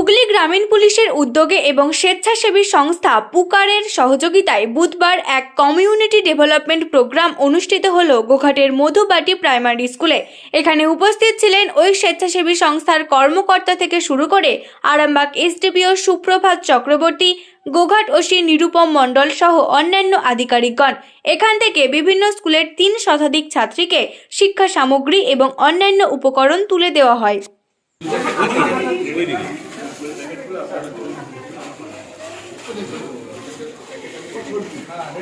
হুগলি গ্রামীণ পুলিশের উদ্যোগে এবং স্বেচ্ছাসেবী সংস্থা পুকারের সহযোগিতায় বুধবার এক কমিউনিটি ডেভেলপমেন্ট প্রোগ্রাম অনুষ্ঠিত হল গোঘাটের মধুবাটি প্রাইমারি স্কুলে। এখানে উপস্থিত ছিলেন ওই স্বেচ্ছাসেবী সংস্থার কর্মকর্তা থেকে শুরু করে আরামবাগ এসডিপিও সুপ্রভাত চক্রবর্তী, গোঘাট ওসি নিরুপম মণ্ডল সহ অন্যান্য আধিকারিকগণ। এখান থেকে বিভিন্ন স্কুলের তিন শতাধিক ছাত্রীকে শিক্ষা সামগ্রী এবং অন্যান্য উপকরণ তুলে দেওয়া হয়।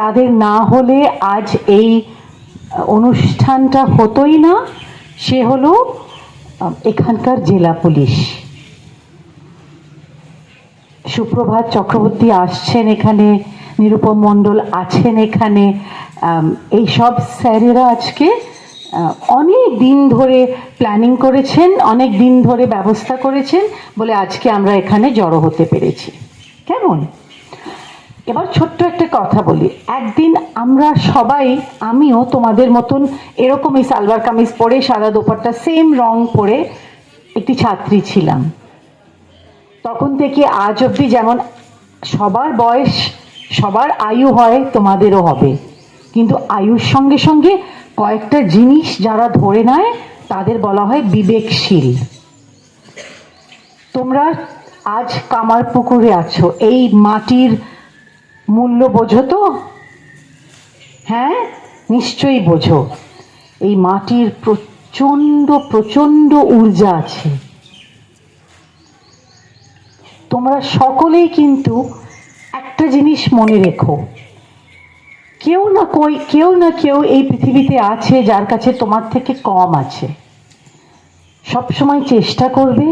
তাদের না হলে আজ এই অনুষ্ঠানটা হতোই না। সে হলো এখানকার জেলা পুলিশ। সুপ্রভাত চক্রবর্তী আসছেন এখানে, নিরুপম মণ্ডল আছেন এখানে। এই সব স্যারেরা আজকে অনেক দিন ধরে প্ল্যানিং করেছেন, অনেক দিন ধরে ব্যবস্থা করেছেন বলে আজকে আমরা এখানে জড়ো হতে পেরেছি। কেমন? এবার ছোট্ট একটা কথা বলি। একদিন আমরা সবাই, আমিও তোমাদের মতন এরকমই সালবার কামিজ পরে, সাদা দোপাট্টা সেম রং পরে একটি ছাত্রী ছিলাম। তখন থেকে আজ অবধি যেমন সবার বয়স, সবার আয়ু হয়, তোমাদেরও হবে। কিন্তু আয়ুর সঙ্গে সঙ্গে কয়েকটা জিনিস যারা ধরে নেয়, তাদের বলা হয় বিবেকশীল। তোমরা আজ কামার পুকুরে আছো, এই মাটির মূল্য বোঝো তো? হ্যাঁ? নিশ্চয়ই বোঝো। এই মাটির প্রচণ্ড প্রচণ্ড ঊর্জা আছে। তোমরা সকলেই কিন্তু একটা জিনিস মনে রেখো কেউ না কই, কেউ না কেউ এই পৃথিবীতে আছে যার কাছে তোমার থেকে কম আছে। সবসময় চেষ্টা করবে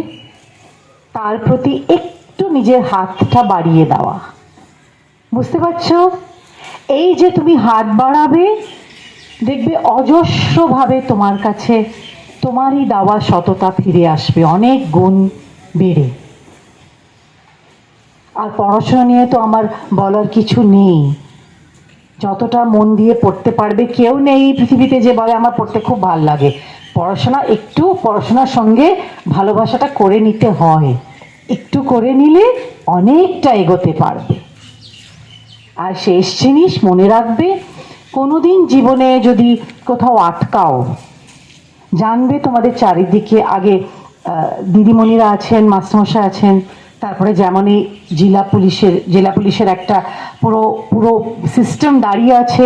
তার প্রতি একটু নিজের হাতটা বাড়িয়ে দেওয়া। বুঝতে পারছ? এই যে তুমি হাত বাড়াবে, দেখবে অজস্রভাবে তোমার কাছে তোমারই দেওয়া সততা ফিরে আসবে, অনেক গুণ বেড়ে। আর পড়াশোনা নিয়ে তো আমার বলার কিছু নেই। যতটা মন দিয়ে পড়তে পারবে, কেউ নেই পৃথিবীতে যে বলে, আমার পড়তে খুব ভালো লাগে। পড়াশোনা, একটু পড়াশোনার সঙ্গে ভালোবাসাটা করে নিতে হয়। একটু করে নিলে অনেকটা এগোতে পারবে। আর শেষ জিনিস মনে রাখবে, কোনোদিন জীবনে যদি কোথাও আটকাও, জানবে তোমাদের চারিদিকে আগে দিদিমণিরা আছেন, মাস্টারমশাই আছেন তারপরে যেমনই জেলা পুলিশের জেলা পুলিশের একটা পুরো পুরো সিস্টেম দাঁড়িয়ে আছে,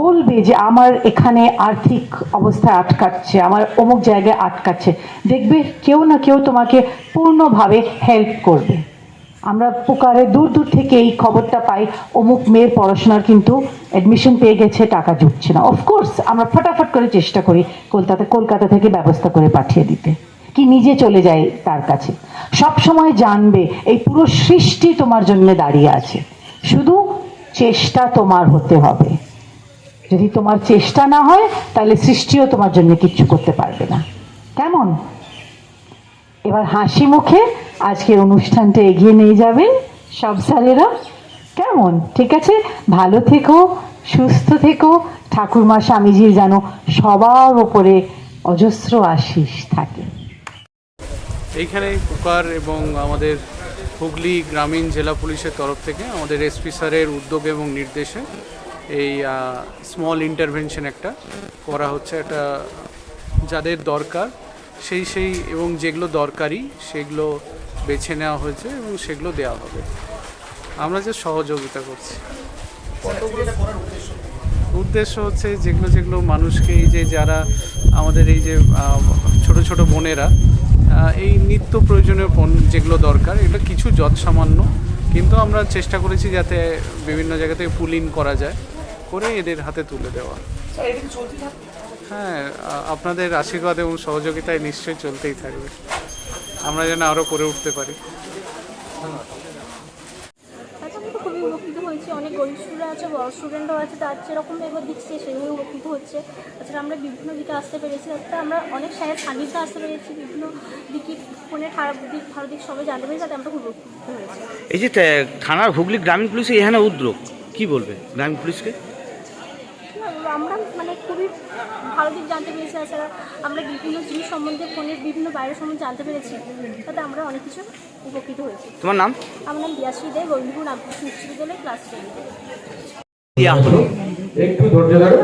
বলবে যে আমার এখানে আর্থিক অবস্থায় আটকাচ্ছে, আমার অমুক জায়গায় আটকাচ্ছে। দেখবে কেউ না কেউ তোমাকে পূর্ণভাবে হেল্প করবে। আমরা পুকারে দূর দূর থেকে এই খবরটা পাই, অমুক মেয়ের পড়াশোনার কিন্তু অ্যাডমিশন পেয়ে গেছে, টাকা জুটছে না। অফকোর্স আমরা ফটাফট করে চেষ্টা করি কলকাতা কলকাতা থেকে ব্যবস্থা করে পাঠিয়ে দিতে। কি নিজে চলে যায় তার কাছে। সব সময় জানবে এই পুরো সৃষ্টি তোমার জন্য দাঁড়িয়ে আছে। শুধু চেষ্টা তোমার হতে হবে। যদি তোমার চেষ্টা না হয়, তাহলে সৃষ্টিও তোমার জন্য কিচ্ছু করতে পারবে না। কেমন? এবার হাসি মুখে আজকের অনুষ্ঠানটা এগিয়ে নিয়ে যাবেন সব স্যারেরা কেমন? ঠিক আছে? ভালো থেকো, সুস্থ থেকো। ঠাকুরমা স্বামীজির যেন সবার ওপরে অজস্র আশিস থাকে। এইখানে কুকার এবং আমাদের হুগলি গ্রামীণ জেলা পুলিশের তরফ থেকে আমাদের এসপি স্যারের উদ্যোগ এবং নির্দেশে এই স্মল ইন্টারভেনশন একটা করা হচ্ছে। একটা যাদের দরকার, সেই সেই এবং যেগুলো দরকারি সেগুলো বেছে নেওয়া হয়েছে এবং সেগুলো দেওয়া হবে। আমরা যে সহযোগিতা করছি। উদ্দেশ্য হচ্ছে যেগুলো যেগুলো মানুষকে এই যে যারা আমাদের এই যে ছোট ছোট বোনেরা এই নিত্য প্রয়োজনীয় পণ্য যেগুলো দরকার এগুলো কিছু যৎ সামান্য কিন্তু আমরা চেষ্টা করেছি যাতে বিভিন্ন জায়গা থেকে পুলিন করা যায় করে এদের হাতে তুলে দেওয়া। হ্যাঁ আপনাদের আশীর্বাদ এবং সহযোগিতায় নিশ্চয়ই চলতেই থাকবে। আমরা যেন আরও করে উঠতে পারি। আচ্ছা আমি তো খুবই উপকৃত হয়েছি অনেক গরিব স্টুডেন্ট আছে, বড় স্টুডেন্টও আছে, তার যেরকম এবার দিচ্ছে সেভাবে উপকৃত হচ্ছে। তাছাড়া আমরা বিভিন্ন দিকে আসতে পেরেছি। তাতে আমরা অনেক সাহেব সান্নিধ্যে আসতে পেরেছি, বিভিন্ন দিকে ফোনে খারাপ দিক, ভালো দিক সবাই জানতে পেরেছি, তাতে আমরা খুব উপকৃত হয়েছি। এই যে থানার হুগলি গ্রামীণ পুলিশের এখানে উদ্যোগ, কি বলবে গ্রামীণ পুলিশকে কি বলব, আমরা মানে খুবই ভালো দিক জানতে পেরেছি তাছাড়া আমরা বিভিন্ন জিনিস সম্বন্ধে ফোনের বিভিন্ন বাইরের সম্বন্ধে জানতে পেরেছি। তাতে আমরা অনেক কিছু উপকৃত হয়েছি। তোমার নাম? আমার নাম দিয়াশ্রী দে গোবিন্দপুর রামকৃষ্ণ উচ্চ বিদ্যালয় ক্লাস টেন একটু ধৈর্য ধরো।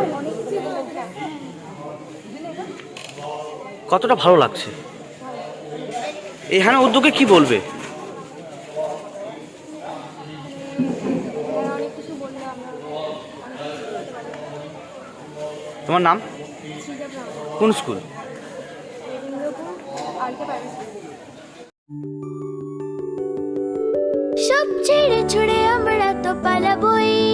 কতটা ভালো লাগছে? এখানে উদ্যোগে কি বলবে? তোমার নাম? কোন স্কুল? সব ছেড়ে ছুড়ে আমরা তো পালাবই।